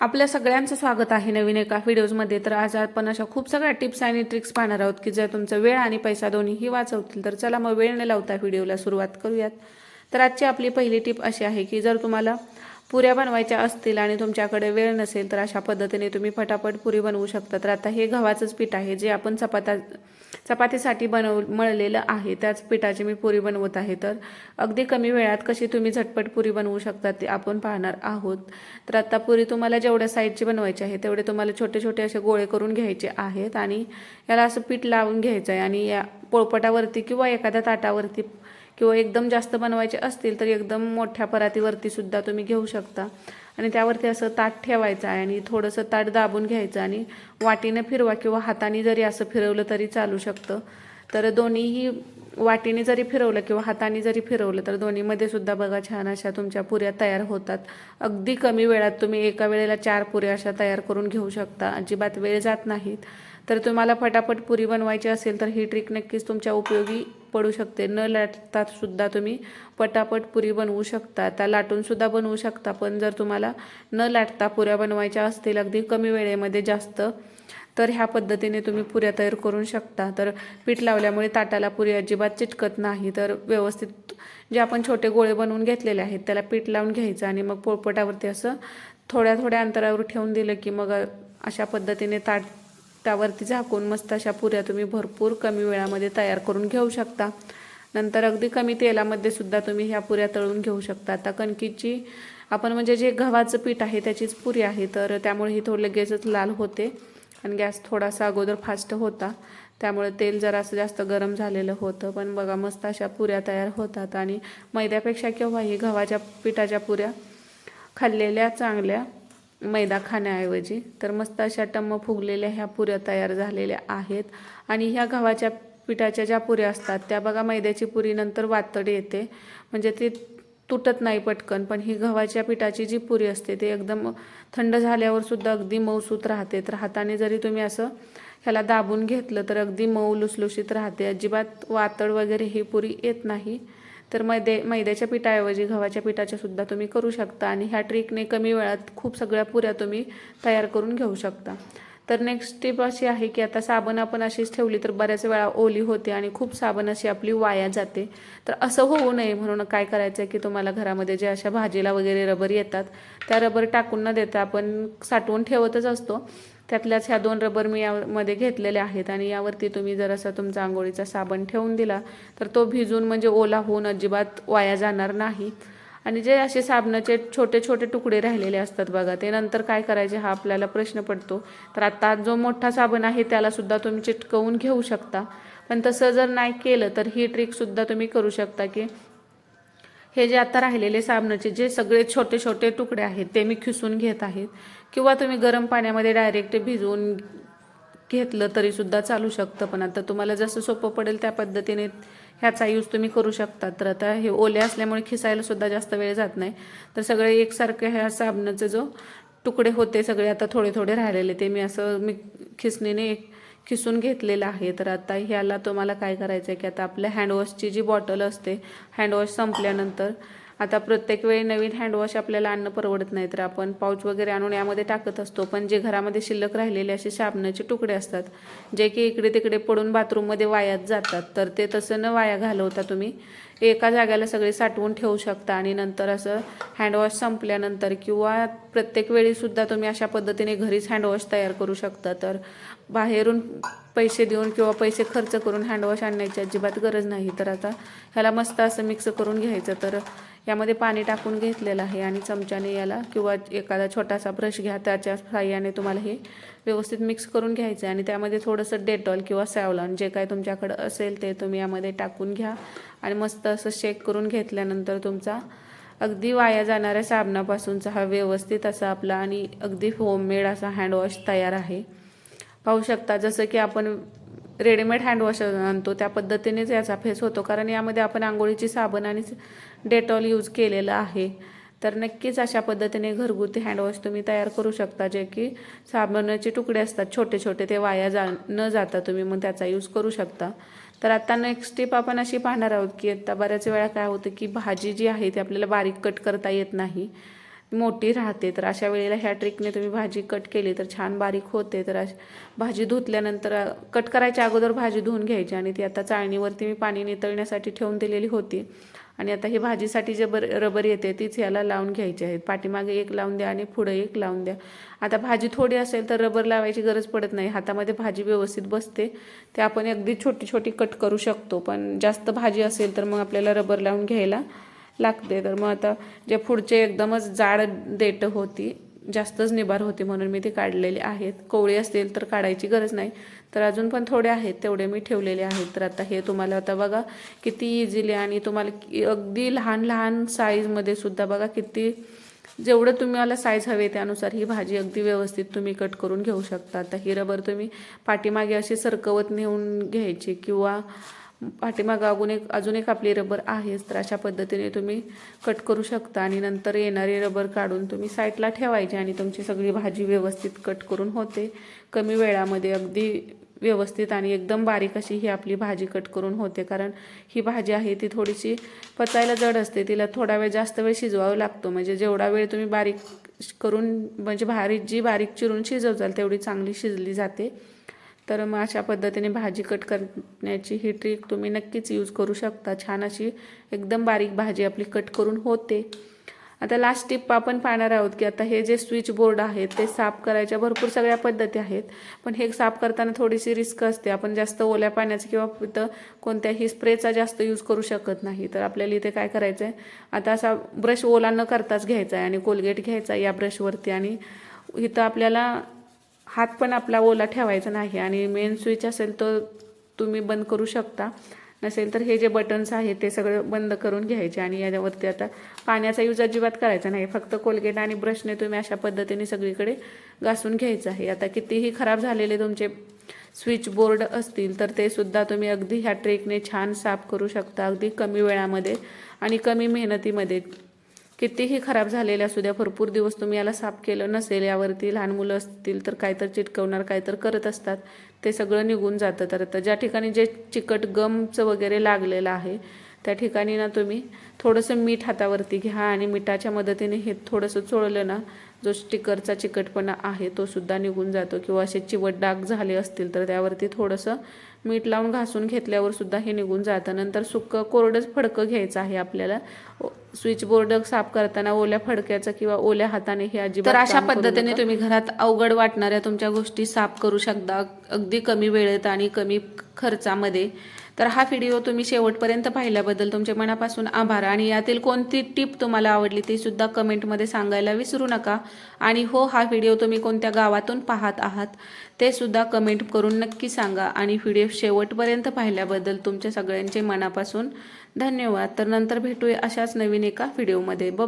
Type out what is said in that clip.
आपल्या सगळ्यांचं स्वागत आहे नवीन एका व्हिडिओजमध्ये. तर आज आपण अशा खूप सगळ्या टिप्स आणि ट्रिक्स पाहणार आहोत की जर तुमचा वेळ आणि पैसा दोन्हीही वाचवतील तर चला मग वेळ न लावता व्हिडिओला सुरुवात करूयात. तर आजची आपली पहिली टिप अशी आहे की जर तुम्हाला पुऱ्या बनवायच्या असतील आणि तुमच्याकडे वेळ नसेल तर अशा पद्धतीने तुम्ही फटाफट पुरी बनवू शकता. तर आता हे गव्हाचंच पीठ आहे जे आपण चपात्या चपातीसाठी बनव मळलेलं आहे. त्याच पिठाची मी पुरी बनवत आहे. तर अगदी कमी वेळात कशी तुम्ही झटपट पुरी बनवू शकता ते आपण पाहणार आहोत. तर आता पुरी तुम्हाला जेवढ्या साईजची बनवायची आहे तेवढे तुम्हाला छोटे छोटे असे गोळे करून घ्यायचे आहेत आणि याला असं पीठ लावून घ्यायचं आहे आणि या पोळपटावरती किंवा एखाद्या ताटावरती किंवा एकदम जास्त बनवायचे असतील तर एकदम मोठ्या परातीवरती सुद्धा तुम्ही घेऊ शकता. आणि त्यावरती असं ताट ठेवायचं आहे आणि थोडंसं ताट दाबून घ्यायचं आणि वाटीने फिरवा किंवा हाताने जरी असं फिरवलं तरी चालू शकतं. तर दोन्हीही वाटीने जरी फिरवलं किंवा हाताने जरी फिरवलं तर दोन्हीमध्ये सुद्धा बघा छान अशा तुमच्या पुऱ्या तयार होतात. अगदी कमी वेळात तुम्ही एका वेळेला चार पुऱ्या अशा तयार करून घेऊ शकता. अजिबात वेळ जात नाहीत. तर तुम्हाला फटाफट पुरी बनवायची असेल तर ही ट्रिक नक्कीच तुमच्या उपयोगी पडू शकते. न लाटता सुद्धा तुम्ही पटापट पुरी बनवू शकता. त्या लाटून सुद्धा बनवू शकता. पण जर तुम्हाला न लाटता पुऱ्या बनवायच्या असतील अगदी कमी वेळेमध्ये जास्त तर ह्या पद्धतीने तुम्ही पुऱ्या तयार करू शकता. तर पीठ लावल्यामुळे ताटाला पुरी अजिबात चिटकत नाही. तर व्यवस्थित जे आपण छोटे गोळे बनवून घेतलेले आहेत त्याला पीठ लावून घ्यायचं आणि मग पोळपटावरती असं थोड्या थोड्या अंतरावर ठेवून दिलं की मग अशा पद्धतीने ताट त्यावरती झाकून मस्त अशा पुऱ्या तुम्ही भरपूर कमी वेळामध्ये तयार करून घेऊ शकता. नंतर अगदी कमी तेलामध्ये सुद्धा तुम्ही ह्या पुऱ्या तळून घेऊ शकता. आता कणकीची आपण म्हणजे जे गव्हाचं पीठ आहे त्याचीच पुरी आहे. तर त्यामुळे ही थोडं लगेचच लाल होते. आणि गॅस थोडासा अगोदर फास्ट होता. त्यामुळे तेल जरासं जास्त गरम झालेलं होतं. पण बघा मस्त अशा पुऱ्या तयार होतात आणि मैद्यापेक्षा केव्हाही गव्हाच्या पिठाच्या पुऱ्या खाल्लेल्या चांगल्या मैदा खाण्याऐवजी तर मस्त अशा टम्म फुगलेल्या ह्या पुऱ्या तयार झालेल्या आहेत. आणि ह्या गव्हाच्या पिठाच्या ज्या पुऱ्या असतात त्या बघा मैद्याची पुरी नंतर वातड येते. म्हणजे ती तुटत नाही पटकन पण ही गव्हाच्या पिठाची जी पुरी असते ती एकदम थंड झाल्यावर सुद्धा अगदी मऊसूत राहते. तर हाताने जरी तुम्ही असं ह्याला दाबून घेतलं तर अगदी मऊ लुसलुशीत राहते. अजिबात वातड वगैरे ही पुरी येत नाही. तर मैदे मैद्याच्या पिठाऐवजी गव्हाच्या पिठाच्या सुद्धा तुम्ही करू शकता. आणि ह्या ट्रिकने कमी वेळात खूप सगळ्या पुऱ्या तुम्ही तयार करून घेऊ शकता. तर नेक्स्ट टिप अशी आहे की आता साबण आपण अशीच ठेवली तर बऱ्याच वेळा ओली होते आणि खूप साबण अशी आपली वाया जाते. तर असं होऊ नये म्हणून काय करायचं आहे की तुम्हाला घरामध्ये जे अशा भाजीला वगैरे रबर येतात त्या रबर टाकून न देता आपण साठवून ठेवतच असतो. त्यातल्याच ह्या दोन रबर मी यामध्ये घेतलेले आहेत आणि यावरती तुम्ही जर असा तुमचा आंघोळीचा साबण ठेवून दिला तर तो भिजून म्हणजे ओला होऊन अजिबात वाया जाणार नाही. आणि जे असे साबणाचे छोटे छोटे तुकडे राहिलेले असतात बघा ते नंतर काय करायचे हा आपल्याला प्रश्न पडतो. तर आता जो मोठा साबण आहे त्यालासुद्धा तुम्ही चिटकवून घेऊ शकता. पण तसं जर नाही केलं तर ही ट्रिकसुद्धा तुम्ही करू शकता की हे जे आता राहिलेले साबणाचे जे सगळे छोटे छोटे तुकडे आहेत ते मी खिसून घेत आहेत. किंवा तुम्ही गरम पाण्यामध्ये डायरेक्ट भिजवून घेतलं तरीसुद्धा चालू शकतं. पण आता तुम्हाला जसं सोपं पडेल त्या पद्धतीने ह्याचा यूज तुम्ही करू शकता. तर आता हे ओले असल्यामुळे खिसायला सुद्धा जास्त वेळ जात नाही. तर सगळे एकसारखे ह्या साबणाचे जो तुकडे होते सगळे आता थोडे थोडे राहिलेले ते मी असं मी खिसणीने एक खिसून घेतलेलं आहे. तर आता ह्याला तुम्हाला काय करायचं आहे की आता आपल्या हँडवॉशची जी बॉटल असते हँडवॉश संपल्यानंतर आता प्रत्येक वेळी नवीन हँडवॉश आपल्याला आणणं परवडत नाही तर आपण पाऊच वगैरे आणून यामध्ये टाकत असतो. पण जे घरामध्ये शिल्लक राहिलेले असे साबणाचे तुकडे असतात जे की इकडे तिकडे पडून बाथरूममध्ये वायात जातात तर ते तसं न वाया घालवता तुम्ही एका जाग्याला सगळे साठवून ठेवू शकता. आणि नंतर असं हँडवॉश संपल्यानंतर किंवा प्रत्येक वेळीसुद्धा तुम्ही अशा पद्धतीने घरीच हँडवॉश तयार करू शकता. तर बाहेरून पैसे देऊन किंवा पैसे खर्च करून हँडवॉश आणण्याची अजिबात गरज नाही. तर आता ह्याला मस्त असं मिक्स करून घ्यायचं. तर यामध्ये पाणी टाकून घेतलेलं आहे आणि चमच्याने याला किंवा एखादा छोटासा ब्रश घ्या त्याच्या साह्याने तुम्हाला हे व्यवस्थित मिक्स करून घ्यायचं आहे. आणि त्यामध्ये थोडंसं डेटॉल किंवा सॅवलॉन जे काय तुमच्याकडं असेल ते तुम्ही यामध्ये टाकून घ्या. आणि मस्त असं शेक करून घेतल्यानंतर तुमचा अगदी वाया जाणाऱ्या साबणापासूनचा हा व्यवस्थित असा आपला आणि अगदी होममेड असा हँडवॉश तयार आहे. पाहू शकता. जसं की आपण रेडीमेड हँडवॉश आणतो त्या पद्धतीनेच याचा फेस होतो. कारण यामध्ये आपण आंघोळीची साबण आणि डेटॉल यूज केलेलं आहे. तर नक्कीच अशा पद्धतीने घरगुती हँडवॉश तुम्ही तयार करू शकता. जे की साबणाचे तुकडे असतात छोटे छोटे ते वाया जा न जाता तुम्ही मग त्याचा यूज करू शकता. तर आता नेक्स्ट टिप आपण अशी पाहणार आहोत की आता बऱ्याच वेळा काय होतं की भाजी जी आहे ती आपल्याला बारीक कट करता येत नाही. मोठी राहते तर अशा वेळेला ह्या ट्रिकने तुम्ही भाजी कट केली तर छान बारीक होते. तर अश भाजी धुतल्यानंतर कट करायच्या अगोदर भाजी धुवून घ्यायची आणि ती आता चाळणीवरती मी पाणी नितळण्यासाठी ठेवून दिलेली होती. आणि आता ही भाजीसाठी जे बर रबर येते तीच याला लावून घ्यायची आहे पाठीमागे एक लावून द्या आणि पुढं एक लावून द्या. आता भाजी थोडी असेल तर रबर लावायची गरज पडत नाही. हातामध्ये भाजी व्यवस्थित बसते. ते आपण अगदी छोटी छोटी कट करू शकतो. पण जास्त भाजी असेल तर मग आपल्याला रबर लावून घ्यायला लागते. तर मग आता जे पुढचे एकदमच जाड देठ होती जास्तच निभार होती म्हणून मी ती काढलेली आहेत. कोवळी असतील तर काढायची गरज नाही. तर अजून पण थोडे आहेत तेवढे मी ठेवलेले आहेत. तर आता हे तुम्हाला आता बघा किती इझिली आणि तुम्हाला अगदी लहान लहान साईजमध्ये सुद्धा बघा किती जेवढं तुम्हाला साईज हवे त्यानुसार ही भाजी अगदी व्यवस्थित तुम्ही कट करून घेऊ शकता. आता ही रबर तुम्ही पाठीमागे अशी सरकवत नेऊन घ्यायची किंवा पाठीमागं अजून एक अजून एक आपली रबर आहेच तर अशा पद्धतीने तुम्ही कट करू शकता आणि नंतर येणारी रबर काढून तुम्ही साईडला ठेवायची आणि तुमची सगळी भाजी व्यवस्थित कट करून होते. कमी वेळामध्ये अगदी व्यवस्थित आणि एकदम बारीक अशी ही आपली भाजी कट करून होते कारण ही भाजी आहे ती थोडीशी पचायला जड असते तिला थोडा वेळ जास्त वेळ शिजवावं लागतो. म्हणजे जेवढा वेळ तुम्ही बारीक करून म्हणजे भारी जी बारीक चिरून शिजवताल तेवढी चांगली शिजली जाते. तर मग अशा पद्धतीने भाजी कट करण्याची ही ट्रिक तुम्ही नक्कीच यूज करू शकता. छान अशी एकदम बारीक भाजी आपली कट करून होते. आता लास्ट टिप आपण पाहणार आहोत की आता हे जे स्विच बोर्ड आहेत ते साफ करायच्या भरपूर सगळ्या पद्धती आहेत. पण हे साफ करताना थोडीशी रिस्क असते. आपण जास्त ओल्या पाण्याचं किंवा इथं कोणत्याही स्प्रेचा जास्त यूज करू शकत नाही. तर आपल्याला इथे काय करायचं आहे आता असा ब्रश ओला न करताच घ्यायचा आहे आणि कोलगेट घ्यायचा आहे या ब्रशवरती आणि इथं आपल्याला हात पण आपला ओला ठेवायचा नाही आणि मेन स्विच असेल तर तुम्ही बंद करू शकता. नसेल तर हे जे बटन्स आहेत ते सगळं बंद करून घ्यायचे आणि याच्यावरती आता पाण्याचा यूज अजिबात करायचा नाही. फक्त कोलगेट आणि ब्रशने तुम्ही अशा पद्धतीने सगळीकडे घासून घ्यायचं आहे. आता कितीही खराब झालेले तुमचे स्विच बोर्ड असतील तर ते सुद्धा तुम्ही अगदी ह्या ट्रेकने छान साफ करू शकता. अगदी कमी वेळामध्ये आणि कमी मेहनतीमध्ये. कितीही खराब झालेल्या असू द्या भरपूर दिवस तुम्ही याला साफ केलं नसेल यावरती लहान मुलं असतील तर काय तर चिटकवणार काय तर करत असतात ते सगळं निघून जातं. तर आता ज्या ठिकाणी जे चिकट गमचं वगैरे लागलेलं आहे त्या ठिकाणी ना तुम्ही थोडंसं मीठ हातावरती घ्या आणि मिठाच्या मदतीने हे थोडंसं चोळलं ना जो स्टिकरचा चिकटपणा आहे तो सुद्धा निघून जातो. किंवा असे चिवट डाग झाले असतील तर त्यावरती थोडंसं मीठ लावून घासून घेतल्यावर सुद्धा हे निघून जातं. नंतर सुक्कं कोरडंच फडकं घ्यायचं आहे आपल्याला. स्विच बोर्ड साफ करताना ओल्या फडक्याचं किंवा ओल्या हाताने हे अजिबात तर अशा पद्धतीने तुम्ही घरात अवघड वाटणाऱ्या तुमच्या गोष्टी साफ करू शकता. अगदी कमी वेळेत आणि कमी खर्चामध्ये. तर हा व्हिडिओ तुम्ही शेवटपर्यंत पाहिल्याबद्दल तुमचे मनापासून आभार. आणि यातील कोणती टिप तुम्हाला आवडली ती सुद्धा कमेंटमध्ये सांगायला विसरू नका. आणि हो हा व्हिडिओ तुम्ही कोणत्या गावातून पाहत आहात ते सुद्धा कमेंट करून नक्की सांगा. आणि व्हिडिओ शेवटपर्यंत पाहिल्याबद्दल तुमच्या सगळ्यांचे मनापासून धन्यवाद. तर नंतर भेटूया अशाच नवीन एका व्हिडिओमध्ये ब